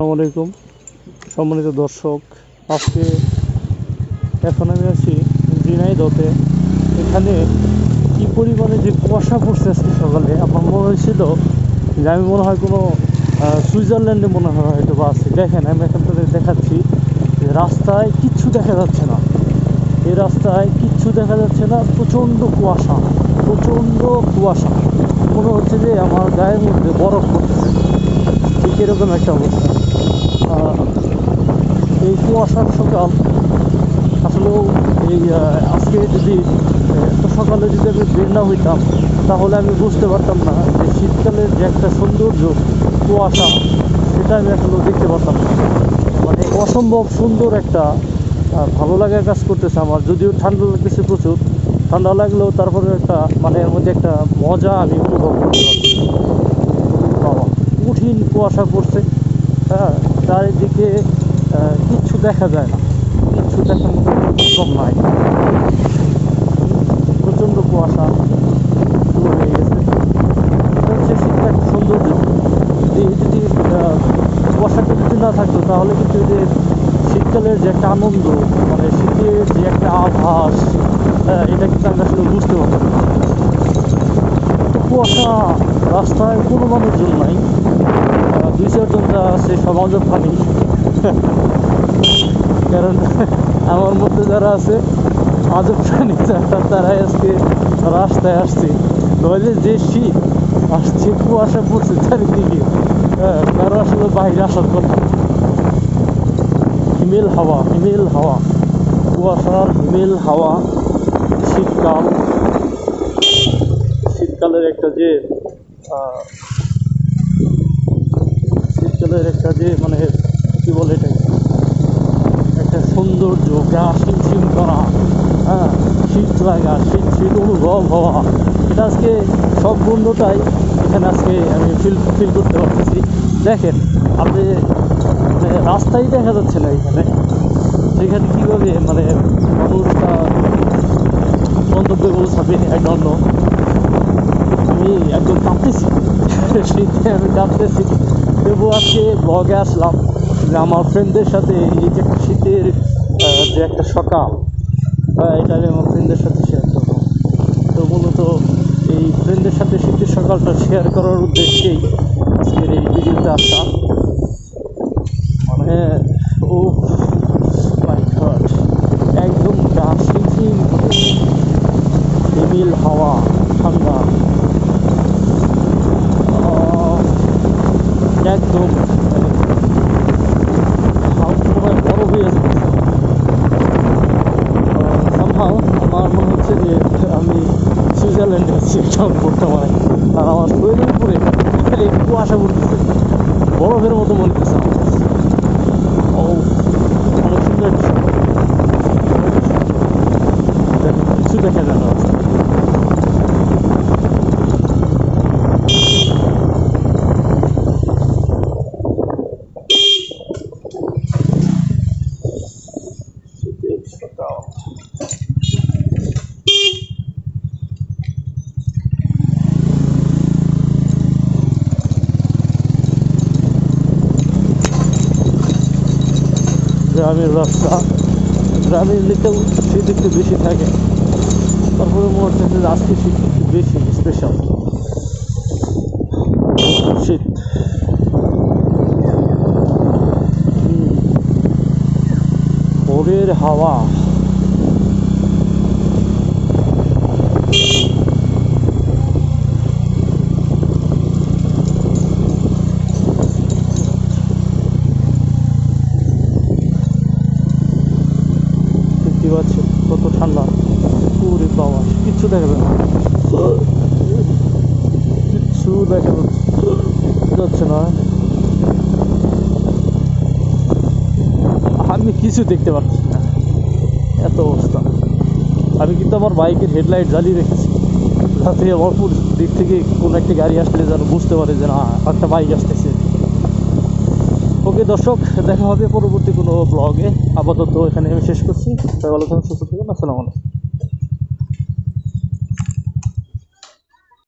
আসসালামু আলাইকুম। সম্মানিত দর্শক, আজকে এখন আমি আছি ঝিনাইদহতে এখানে কি পরিমাণে যে কুয়াশা পড়ছে আজকে সকালে, আমার মনে হয়েছিল যে আমি মনে হয় কোনো সুইজারল্যান্ডে মনে হয় হয়তো বা আছি। দেখেন, আমি এখান থেকে দেখাচ্ছি যে রাস্তায় কিচ্ছু দেখা যাচ্ছে না। এই রাস্তায় কিচ্ছু দেখা যাচ্ছে না, প্রচণ্ড কুয়াশা প্রচণ্ড কুয়াশা। মনে হচ্ছে যে আমার গায়ের মধ্যে বরফ পড়তেছে। ঠিক এরকম একটা অবস্থা। এই কুয়াশার সকাল আসলেও এই আজকে যদি এত সকালে যদি আমি বের না হইতাম, তাহলে আমি বুঝতে পারতাম না যে শীতকালের যে একটা সৌন্দর্য, কুয়াশা, সেটা আমি আসলে দেখতে পারতাম না। মানে অসম্ভব সুন্দর একটা ভালো লাগার কাজ করতেছে আমার। যদিও ঠান্ডা লাগতেছে প্রচুর। ঠান্ডা লাগলেও তারপরে একটা মানে এর মধ্যে একটা মজা আমি অনুভব করতে পারছি। বাবা, কঠিন কুয়াশা পড়ছে। হ্যাঁ চারিদিকে কিচ্ছু দেখা যায় না। কিচ্ছু দেখার মতো কম নাই। প্রচণ্ড কুয়াশা শুরু হয়ে গেছে। এটা হচ্ছে শীতটা একটা সৌন্দর্য। যদি আহ, কুয়াশাটা যদি না থাকতো তাহলে কিন্তু যে শীতকালের যে একটা আনন্দ মানে শীতের যে একটা আভাস হ্যাঁ, এটা কিন্তু আমরা আসলে বুঝতে পারতাম কুয়াশা রাস্তায় কোনো মানুষজন নাই। দুই চারজন আছে সমাজ পানি কারণ আমার মধ্যে যারা আছে আজব প্রাণী যারা তারাই আজকে রাস্তায় আসছে। নইলে যে শীত আসছে, কুয়াশা পড়ছে চারিদিকে। হ্যাঁ কারও আসলে বাইরে আসার কথা। হিমেল হাওয়া হিমেল হাওয়া। কুয়াশার হিমেল হাওয়া, শীতকাল। শীতকালের একটা যে শীতকালের একটা যে মানে কি বলে এটা একটা সৌন্দর্য গা শিমশিম করা হ্যাঁ? শীত লাগা শীত শীত অনুভব হওয়া। এটা আজকে সব বন্ধুটাই এখানে আজকে আমি ফিল ফিল করতে পারতেছি। দেখেন, আপনি মানে রাস্তাই দেখা যাচ্ছে না এখানে। সেখানে কীভাবে মানে মানুষ তার গন্তব্যে পৌঁছাবে এক অন্য আমি একদম কাঁপতেছি। শীতে আমি কাঁপতেছি। তবু আজকে ব্লগে আসলাম। যে আমার ফ্রেন্ডদের সাথে এই যে একটা শীতের যে একটা সকাল এটা আমি আমার ফ্রেন্ডদের সাথে শেয়ার করব। তো মূলত এই ফ্রেন্ডদের সাথে শীতের সকালটা শেয়ার করার উদ্দেশ্যেই আজকের এই ভিডিওতে আসা মানে ও মাই গড একদম গা শিমশিম নিবিল হাওয়া ঠান্ডা আহ, একদম মানে হাত মনে হয় বড় হয়ে যাচ্ছে সামহাও আমার মনে হচ্ছে যে আমি সুইজারল্যান্ডে আছি এখন মানে আর আমার শরীরের উপরে খালি একটু আশা করতেছে বরফের মতো মনে হচ্ছে আমার ও, অনেক সুন্দর একটা শহর। দেখেন, কিছু দেখা যায় না রাস্তায়। শীতের সকাল গ্রামের রাস্তা। গ্রামের দিকেও শীত একটু বেশি থাকে। তারপরে মনে হচ্ছে আজকে শীত একটু বেশি স্পেশাল শীত। ভোরের হাওয়া। পাচ্ছেন কত ঠান্ডা। পুরে বাবা, কিচ্ছু দেখা না। কিচ্ছু দেখা যাচ্ছে না। আমি কিছু দেখতে পাচ্ছি না। এত অবস্থা। আমি কিন্তু আমার বাইকের হেডলাইট জ্বালিয়ে রেখেছি। যাতে আমার পুর দিক থেকে কোনো একটা গাড়ি আসলে যেন বুঝতে পারে যে না, একটা বাইক আসতেছে। ওকে দর্শক, দেখা হবে পরবর্তী কোনো ব্লগে আপাতত এখানে আমি শেষ করছি। সবাই ভালো থাকুন, সুস্থ থাকুন। আসসালামু আলাইকুম।